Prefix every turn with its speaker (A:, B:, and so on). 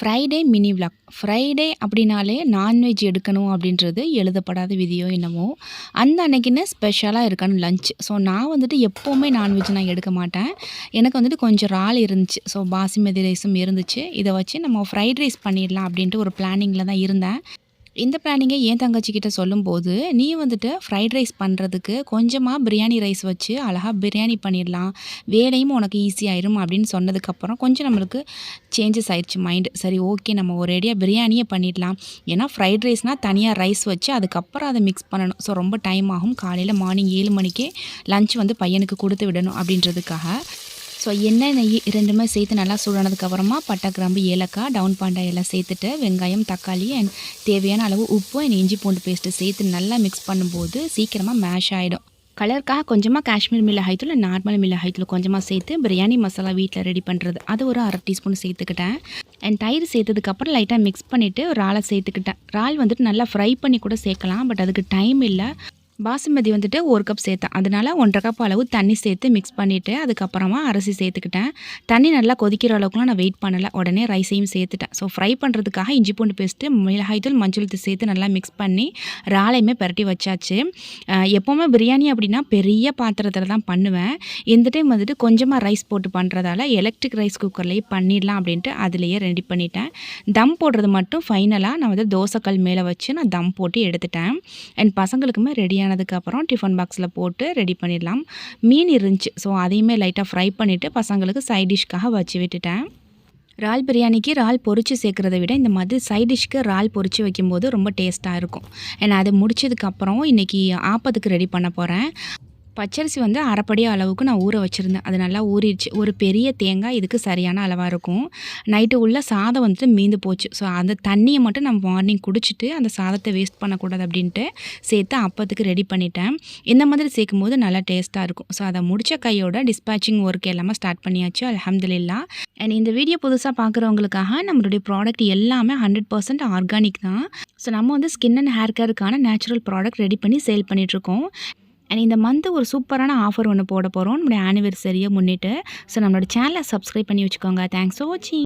A: Friday mini vlog Friday அப்படின்னாலே non veg எடுக்கணும் அப்படின்றது எழுதப்படாத விதியோ என்னமோ. அந்த அன்னைக்குன்னு ஸ்பெஷலாக இருக்கணும் லஞ்ச் ஸோ நான் வந்துட்டு எப்போவுமே நான்வெஜ் நான் எடுக்க மாட்டேன். எனக்கு வந்துட்டு கொஞ்சம் ரால் இருந்துச்சு. ஸோ பாசிமதி ரைஸும் இருந்துச்சு. இதை வச்சு நம்ம ஃப்ரைட் ரைஸ் பண்ணிடலாம் அப்படின்ட்டு ஒரு பிளானிங்கில் தான் இருந்தேன். இந்த பிளானிங்கை என் தங்கச்சிக்கிட்ட சொல்லும்போது நீ வந்துட்டு ஃப்ரைட் ரைஸ் பண்ணுறதுக்கு கொஞ்சமாக பிரியாணி ரைஸ் வச்சு அழகாக பிரியாணி பண்ணிடலாம். வேலையும் உனக்கு ஈஸியாயிரும் அப்படின்னு சொன்னதுக்கப்புறம் கொஞ்சம் நம்மளுக்கு சேஞ்சஸ் ஆயிடுச்சு மைண்டு சரி ஓகே நம்ம ஒரேடியாக பிரியாணியே பண்ணிடலாம். ஏன்னா ஃப்ரைட் ரைஸ்னால் தனியாக ரைஸ் வச்சு அதுக்கப்புறம் அதை மிக்ஸ் பண்ணணும். ஸோ ரொம்ப டைம் ஆகும். காலையில் மார்னிங் ஏழு மணிக்கே லஞ்ச் வந்து பையனுக்கு கொடுத்து விடணும் அப்படின்றதுக்காக. ஸோ எண்ணெய் நெய் ரெண்டுமே சேர்த்து நல்லா சூடானதுக்கப்புறமா பட்டை கிராம்பு ஏலக்காய் டவுன் பாண்டா எல்லாம் சேர்த்துட்டு வெங்காயம் தக்காளி அண்ட் தேவையான அளவு உப்பு அண்ட் இஞ்சி பூண்டு பேஸ்ட்டு சேர்த்து நல்லா மிக்ஸ் பண்ணும்போது சீக்கிரமாக மேஷ் ஆகிடும் கலருக்காக கொஞ்சமாக காஷ்மீர் மிளகாய்த்தூள் நார்மல் மிளகாய்த்தூள் கொஞ்சமாக சேர்த்து பிரியாணி மசாலா வீட்டில் ரெடி பண்ணுறது அது ஒரு அரை டீஸ்பூன் சேர்த்துக்கிட்டேன். அண்ட் தயிர் சேர்த்ததுக்கப்புறம் லைட்டாக மிக்ஸ் பண்ணிவிட்டு இறாலை சேர்த்துக்கிட்டேன். இறால் வந்துட்டு நல்லா ஃப்ரை பண்ணி கூட சேர்க்கலாம் பட் அதுக்கு டைம் இல்லை. பாசுமதி வந்துட்டு ஒரு கப் சேர்த்தேன். அதனால் ஒன்றரை கப் அளவு தண்ணி சேர்த்து மிக்ஸ் பண்ணிவிட்டு அதுக்கப்புறமா அரிசி சேர்த்துக்கிட்டேன். தண்ணி நல்லா கொதிக்கிற அளவுக்குலாம் நான் வெயிட் பண்ணலை. உடனே ரைஸையும் சேர்த்துட்டேன். ஸோ ஃப்ரை பண்ணுறதுக்காக இஞ்சி பூண்டு பேஸ்ட்டு மிளகாய்த்தூள் மஞ்சள் தூள் சேர்த்து நல்லா மிக்ஸ் பண்ணி ராலையுமே பரட்டி வச்சாச்சு. எப்போவுமே பிரியாணி அப்படின்னா பெரிய பாத்திரத்தில் தான் பண்ணுவேன். இந்த டைம் வந்துட்டு கொஞ்சமாக ரைஸ் போட்டு பண்ணுறதால எலக்ட்ரிக் ரைஸ் குக்கர்லேயே பண்ணிடலாம் அப்படின்ட்டு அதுலேயே ரெடி பண்ணிட்டேன். தம் போடுறது மட்டும் ஃபைனலாக நான் வந்து தோசைக்கல் மேலே வச்சு நான் தம் போட்டு எடுத்துட்டேன். அண்ட் பசங்களுக்குமே ரெடியான ஆனதுக்கப்புறம் டிஃபன் பாக்ஸில் போட்டு ரெடி பண்ணிடலாம். மீன் இருந்துச்சு. ஸோ அதையுமே லைட்டாக ஃப்ரை பண்ணிவிட்டு பசங்களுக்கு சைட் டிஷ்க்காக வச்சு விட்டுட்டேன். இறால் பிரியாணிக்கு இறால் பொறிச்சு சேர்க்குறத விட இந்த மாதிரி சைட் டிஷ்க்கு இறால் பொறிச்சு வைக்கும்போது ரொம்ப டேஸ்ட்டாக இருக்கும். ஏன்னா அது முடிச்சதுக்கப்புறம் இன்றைக்கி ஆப்பத்துக்கு ரெடி பண்ண போகிறேன் பச்சரிசி வந்து அரைப்படி அளவுக்கு நான் ஊற வச்சுருந்தேன். அது நல்லா ஊறிடுச்சு. ஒரு பெரிய தேங்காய் இதுக்கு சரியான அளவாக இருக்கும். நைட்டு உள்ள சாதம் வந்துட்டு மீந்து போச்சு. ஸோ அந்த தண்ணியை மட்டும் நான் மார்னிங் குடிச்சிட்டு அந்த சாதத்தை வேஸ்ட் பண்ணக்கூடாது அப்படின்ட்டு சேர்த்து அப்பத்துக்கு ரெடி பண்ணிட்டேன். இந்த மாதிரி சேர்க்கும் போது நல்லா டேஸ்ட்டாக இருக்கும். ஸோ அதை முடித்த கையோட டிஸ்பேச்சிங் ஒர்க் எல்லாமே ஸ்டார்ட் பண்ணியாச்சு. அலமதுல்லா அண்ட் இந்த வீடியோ புதுசாக பார்க்குறவங்களுக்காக நம்மளுடைய ப்ராடக்ட் எல்லாமே ஹண்ட்ரட் பர்சன்ட் ஆர்கானிக் தான். ஸோ நம்ம வந்து ஸ்கின் அண்ட் ஹேர் கேருக்கான நேச்சுரல் ப்ராடக்ட் ரெடி பண்ணி சேல் பண்ணிகிட்ருக்கோம் அண்ட் இந்த மந்த்து ஒரு சூப்பரான ஆஃபர் ஒன்று போட போகிறோம் நம்மளுடைய ஆனிவர்சரியை முன்னிட்டு. ஸோ நம்மளோட சேனலை சப்ஸ்கிரைப் பண்ணி வச்சுக்கோங்க. தேங்க்ஸ் ஃபார் வாட்சிங்